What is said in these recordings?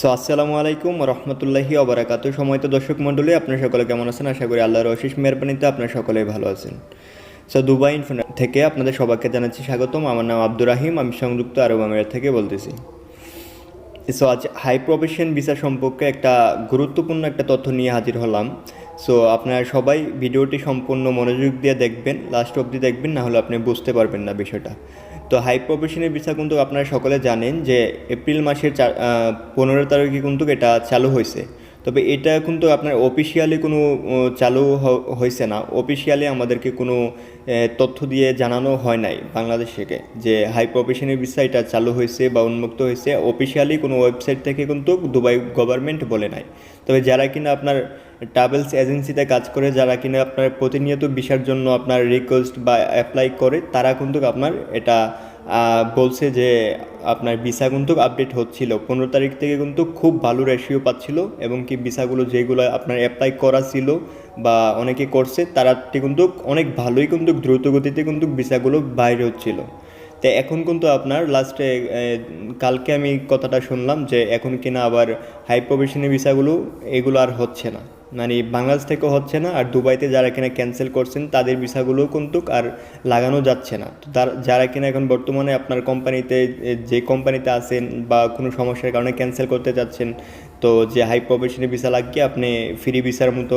So আসসালামু আলাইকুম রহমতুল্লাহি অবরাকাত সময় তো দর্শক মণ্ডলী, আপনার সকলে কেমন আছেন? আশা করি আল্লাহর অশেষ মেহরবানিতে আপনার সকলেই ভালো আছেন। সো দুবাই ইনফোনেট থেকে আপনাদের সবাইকে জানাচ্ছি স্বাগতম। আমার নাম আব্দুর রাহিম, আমি সংযুক্ত আরব আমিরাত থেকে বলতেছি। সো আজ হাই প্রফেশন ভিসা সম্পর্কে একটা গুরুত্বপূর্ণ একটা তথ্য নিয়ে হাজির হলাম। সো আপনারা সবাই ভিডিওটি সম্পূর্ণ মনোযোগ দিয়ে দেখবেন লাস্ট অবধি দেখবেন, না হলে আপনি বুঝতে পারবেন না বিষয়টা। তো হাই প্রফেশনের ভিসা কিন্তু আপনারা সকলে জানেন যে এপ্রিল মাসের চার পনেরো তারিখে কিন্তু এটা চালু হয়েছে। তবে এটা কিন্তু আপনার অফিসিয়ালি কোনো চালু হয়েছে না। অফিসিয়ালি আমাদেরকে কোনো তথ্য দিয়ে জানানো হয় নাই বাংলাদেশ থেকে যে হাই প্রফেশনের ভিসা এটা চালু হয়েছে বা উন্মুক্ত হয়েছে। অফিসিয়ালি কোনো ওয়েবসাইট থেকে কিন্তু দুবাই গভর্নমেন্ট বলে নাই। তবে যারা কিনা আপনার ট্রাভেলস এজেন্সিতে কাজ করে, যারা কিনা আপনার প্রতিনিয়ত ভিসার জন্য আপনার রিকোয়েস্ট বা অ্যাপ্লাই করে, তারা কিন্তু আপনার এটা বলছে যে আপনার ভিসা কিন্তু আপডেট হচ্ছিল। পনেরো তারিখ থেকে কিন্তু খুব ভালো রেশিও পাচ্ছিল এবং কি ভিসাগুলো যেগুলো আপনার অ্যাপ্লাই করা ছিল বা অনেকে করছে, তারা কিন্তু অনেক ভালোই কিন্তু দ্রুতগতিতে কিন্তু ভিসাগুলো বাইরে হচ্ছিল। তো এখন কিন্তু আপনার লাস্টে কালকে আমি কথাটা শুনলাম যে এখন কিনা আবার হাই প্রফেশনের ভিসাগুলো, এগুলো আর হচ্ছে না। মানে বাংলাদেশ থেকেও হচ্ছে না আর দুবাইতে যারা কিনা ক্যান্সেল করছেন, তাদের ভিসাগুলোও কিন্তু আর লাগানো যাচ্ছে না। তো যারা কিনা এখন বর্তমানে আপনার কোম্পানিতে যে কোম্পানিতে আছেন বা কোনো সমস্যার কারণে ক্যান্সেল করতে চাচ্ছেন তো যে হাই প্রফেশনের ভিসা লাগিয়ে আপনি ফ্রি ভিসার মতো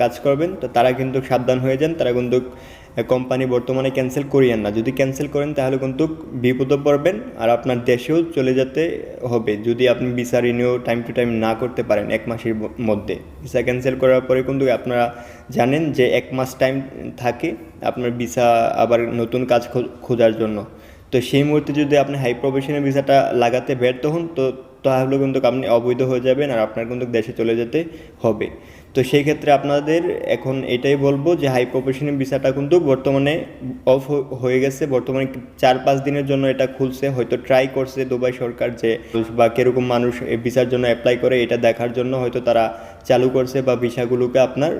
কাজ করবেন, তো তারা কিন্তু সাবধান হয়ে যান, তারা কিন্তু কোম্পানি বর্তমানে ক্যান্সেল করিয়েন না। যদি ক্যান্সেল করেন, তাহলে কিন্তু বিপদে পড়বেন আর আপনার দেশেও চলে যেতে হবে। যদি আপনি visa renew time to time না করতে পারেন এক মাসের মধ্যে। ভিসা ক্যান্সেল করার পরে কিন্তু আপনারা জানেন যে এক মাস টাইম থাকে আপনার ভিসা আবার নতুন কাজ খোঁজার জন্য। তো সেই মুহূর্তে যদি আপনি হাই প্রফেশনের ভিসাটা লাগাতে ব্যর্থ হন, তো তাহলে কিন্তু আপনি অবৈধ হয়ে যাবেন আর আপনার কিন্তু দেশে চলে যেতে হবে। তো সেই ক্ষেত্রে আপনাদের এখন এটাই বলব যে হাই প্রফেশনের ভিসাটা কিন্তু বর্তমানে অফ হয়ে গেছে। বর্তমানে চার পাঁচ দিনের জন্য এটা খুলছে। হয়তো ট্রাই করছে দুবাই সরকার যে বা কীরকম মানুষ এই ভিসার জন্য অ্যাপ্লাই করে এটা দেখার জন্য হয়তো তারা চালু করছে বা ভিসাগুলোকে আপনার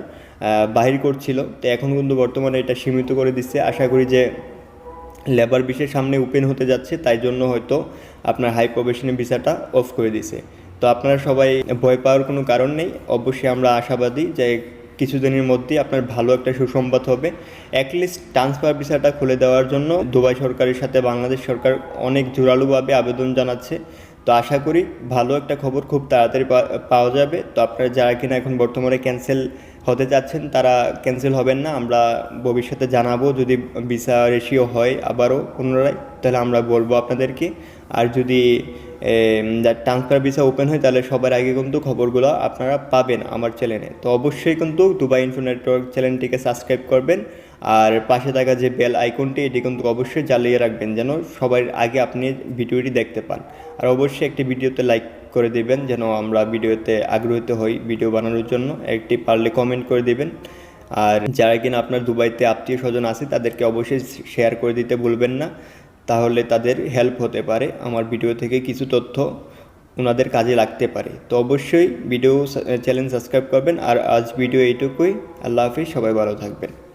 বাহির করছিল। তো এখন কিন্তু বর্তমানে এটা সীমিত করে দিচ্ছে। আশা করি যে লেবার বিষয়ের সামনে ওপেন হতে যাচ্ছে, তাই জন্য হয়তো আপনার হাই প্রফেশনের ভিসাটা অফ করে দিছে। তো আপনারা সবাই ভয় পাওয়ার কোনো কারণ নেই। অবশ্যই আমরা আশাবাদী যে কিছুদিনের মধ্যেই আপনার ভালো একটা সুসংবাদ হবে। অ্যাটলিস্ট ট্রান্সফার ভিসাটা খুলে দেওয়ার জন্য দুবাই সরকারের সাথে বাংলাদেশ সরকার অনেক জোরালোভাবে আবেদন জানাচ্ছে। তো আশা করি ভালো একটা খবর খুব তাড়াতাড়ি পাওয়া যাবে। তো আপনারা যারা কিনা এখন বর্তমানে ক্যান্সেল হতে যাচ্ছেন, তারা ক্যান্সেল হবেন না। আমরা ভবিষ্যতে জানাব, যদি ভিসা রেশিও হয় আবারও পুনরায়, তাহলে আমরা বলব আপনাদেরকে। আর যদি ট্রান্সফার ভিসা ওপেন হয়, তাহলে সবার আগে কিন্তু খবরগুলো আপনারা পাবেন আমার চ্যানেলে তো অবশ্যই কিন্তু দুবাই ইনফো নেটওয়ার্ক চ্যানেলটিকে সাবস্ক্রাইব করবেন। আর পাশে থাকা যে বেল আইকনটি এটি কিন্তু অবশ্যই জ্বালিয়ে রাখবেন যেন সবার আগে আপনি ভিডিওটি দেখতে পান। আর অবশ্যই একটি ভিডিওতে লাইক করে দিবেন যেন আমরা ভিডিওতে আগ্রহীত হই ভিডিও বানানোর জন্য। একটি পারলে কমেন্ট করে দিবেন। আর যারা কিনা আপনার দুবাইতে আত্মীয় স্বজন আছে, তাদেরকে অবশ্যই শেয়ার করে দিতে ভুলবেন না। তাহলে তাদের হেল্প হতে পারে। আমার ভিডিও থেকে কিছু তথ্য ওনাদের কাজে লাগতে পারে। তো অবশ্যই ভিডিও চ্যানেল সাবস্ক্রাইব করবেন। আর আজ ভিডিও এইটুকুই। আল্লাহ হাফিজ। সবাই ভালো থাকবেন।